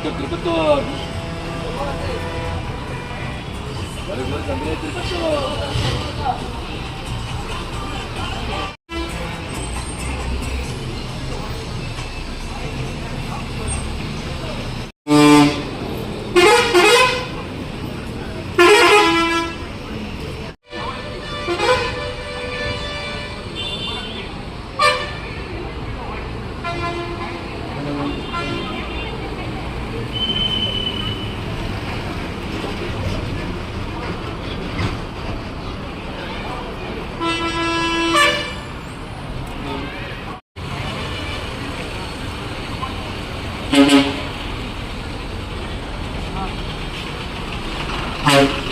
tributor, tributor. Valeu, André, tributor. Bye.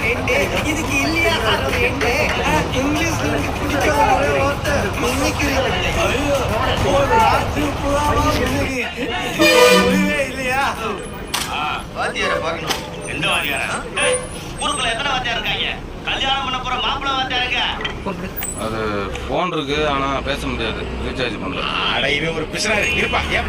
இல்லையா sir ஒரு ரெண்டு இதுக்கு இல்லையா சார் ஒரு ரெண்டு இங்கிலீஷ் பிடிக்காத ஒருத்தர் இல்லையா வாத்தியார பார்க்கணும் எந்த வாத்தியாரா ஊருக்குள்ள எத்தனை வாத்தியார் இருக்காங்க கல்யாணம் பண்ண போற மாப்பிள்ளை வாத்தியாருங்க அது ஃபோன் இருக்கு ஆனா பேச முடியாது ரீசார்ஜ் பண்ணல அட இவன் ஒரு பிசினாரி இருப்பா ஏன்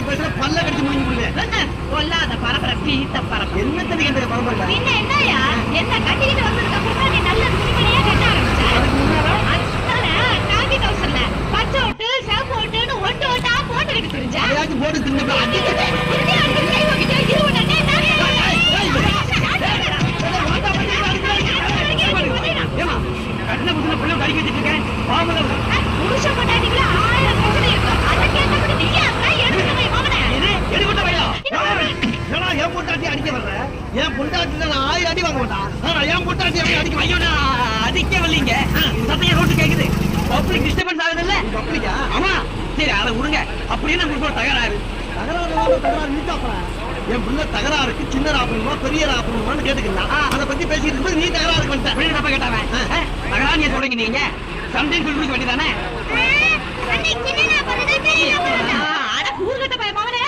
பத்தி பேசுற பல்ல கடிச்சு முடிஞ்சு விடுவேன் கொல்லாத பரம்பரை பீத்த பரம்பரை என்ன தெரியும் இந்த பரம்பரை பின்ன என்னயா என்ன கட்டிக்கிட்டு வந்ததுக்கு நீ நல்ல துணிமணியா கட்ட ஆரம்பிச்ச அதனால காந்தி கவுசல்ல பச்சை ஓட்டு சிவப்பு ஓட்டுன்னு ஒட்டு ஓட்டா போட்டுக்கிட்டு தெரிஞ்சா அதையாச்சும் போட்டு தின்னு கட்டின புதுல பிள்ளை கடிக்க வச்சுட்டு இருக்கேன் பாவம் இது அடிக்க வர்ற? என் பொண்டாட்டி நான் ஆயிரம் அடி வாங்க மாட்டான் ஆனா என் பொண்டாட்டி அப்படி அடிக்க ஐயோ நான் அடிக்க வரலீங்க சத்தைய ரோட்டு கேக்குது. பப்ளிக் டிஸ்டர்பன்ஸ் ஆகுது இல்ல? பப்ளிக்கா ஆமா. சரி அதை விடுங்க அப்படின்னு ஒரு தகராறு. தகராறு தகராறு. நீட்டாப்பா என் புள்ள தகராறுக்கு சின்ன ஆப்பணுமா பெரிய ஆப்பணுமான்னு கேட்டுக்கலாம் அதை பத்தி பேசிட்டு இருக்கும்போது நீ தகராறு பண்ணிட்ட. வீடு தப்ப கேட்டாவன் தகராறு நீ சொல்றீங்க நீங்க? சம்டைம் சொல்லிருக்க வேண்டியதானே?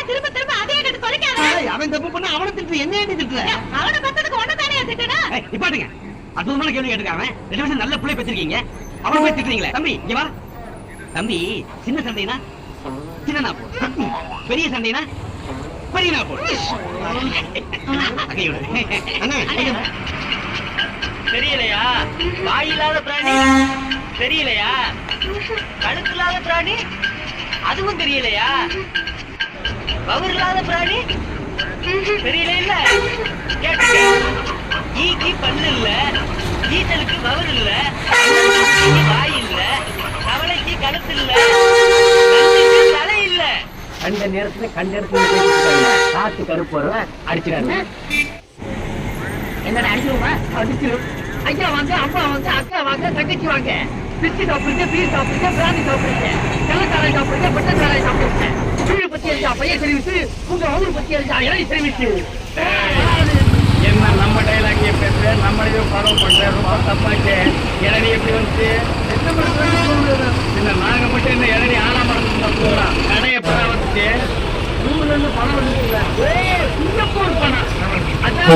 திரும்ப திரும்ப. அதே கட்டு தொலைக்காத ஏய், அவன் தப்பு பண்ண அவனை திட்டு என்ன ஏண்டி திட்டுற? அவனை பத்ததுக்கு ஒண்ணு திட்டணும் ஏய், நிப்பாட்டுங்க அற்புதமான கேள்வி கேட்டுக்காம ரெண்டு வருஷம் நல்ல பிள்ளை பெற்றிருக்கீங்க. அவனை போய் திட்டுறீங்களே. தம்பி இங்க வா. தம்பி சின்ன சண்டைனா? சின்ன நாப்பு பெரிய சண்டைனா? பெரிய நாப்பு அகையோடு அண்ணா தெரியலையா? வாயில்லாத பிராணி. தெரியலையா? கழுத்தில்லாத பிராணி. அதுவும் தெரியலையா? இல்லாத பிராணி? தெரியல இல்ல. ஈக்கு பல்லு இல்ல. ஈசலுக்கு பவர் இல்ல. வாய் இல்ல. கவலைக்கு கழுத்து இல்ல. தலை இல்ல. கண்ட நேரத்துல கண்ட இடத்துல காத்து கருப்பு வரும் அடிச்சிடாரு என்னடா அடிச்சிருவா? அடிச்சிரும் ஐயா வாங்க அம்மா வாங்க அக்கா வாங்க தங்கச்சி வாங்க. பிச்சு சாப்பிடுங்க பீர் சாப்பிடுங்க பிராணி சாப்பிடுங்க. கள்ளக்காரை சாப்பிடுங்க பட்டக்காரை சாப்பிடுங்க. வீடு பத்தி எரிஞ்சா பையன் தெரிவித்து உங்க ஊர் பத்தி எரிஞ்சா இலை தெரிவித்து? என்ன நம்ம டைலாக் பேசுற? நம்ம ஃபாலோ பண்ற? ரொம்ப தப்பாச்சு இளநீ எப்படி வந்து என்ன நாங்க மட்டும் இந்த இளநீ ஆனா மறந்து கடையை பராமரிச்சு ஊர்ல இருந்து பணம் ஏய் சிங்கப்பூர் பணம். அதான்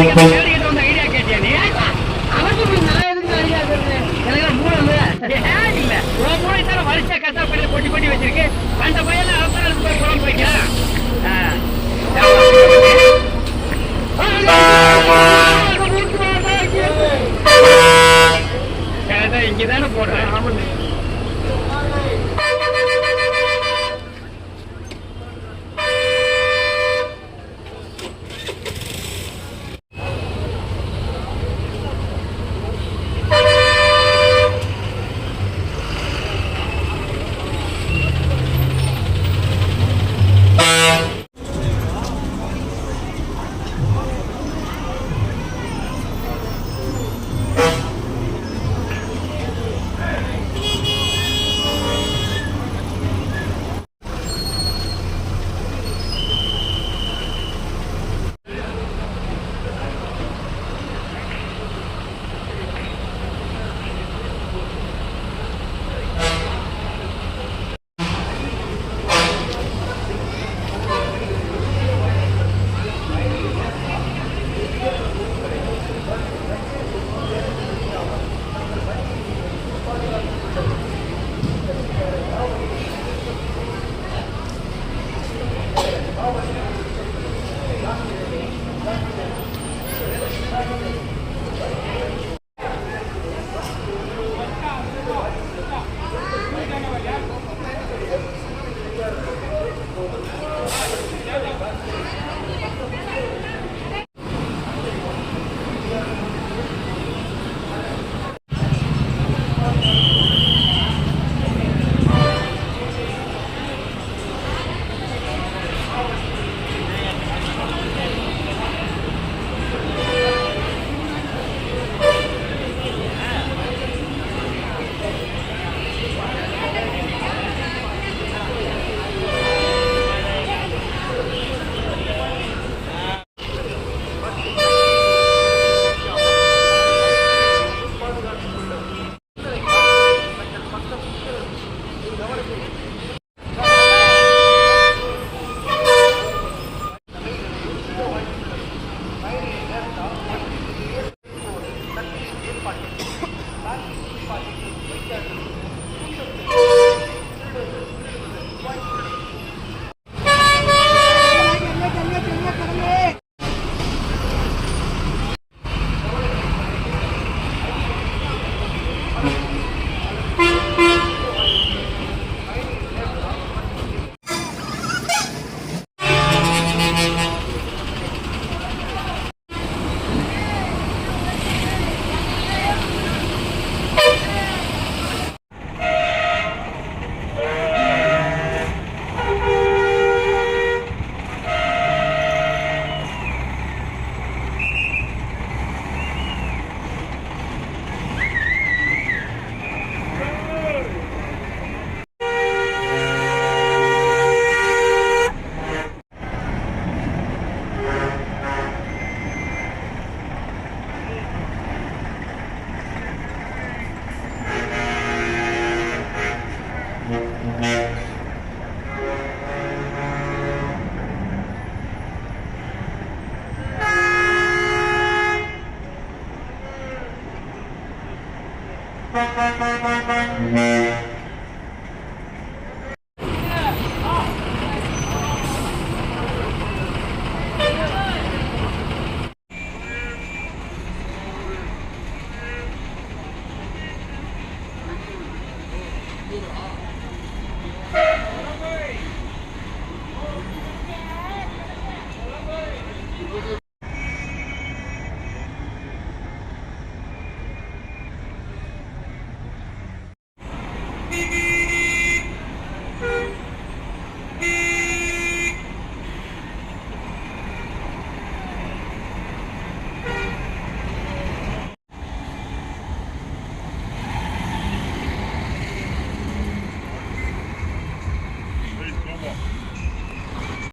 வந்த ஐடியா கேட்டியா நீ? அவனுக்கு நான் எதுக்கு ஐடியா சொல்றேன் எனக்கு மூளை இல்ல. ஏன் இல்ல. உன் மூளை தானே வருஷ கஷ்டப்பட்டு கொட்டி கொட்டி வச்சிருக்கு. அந்த பையன்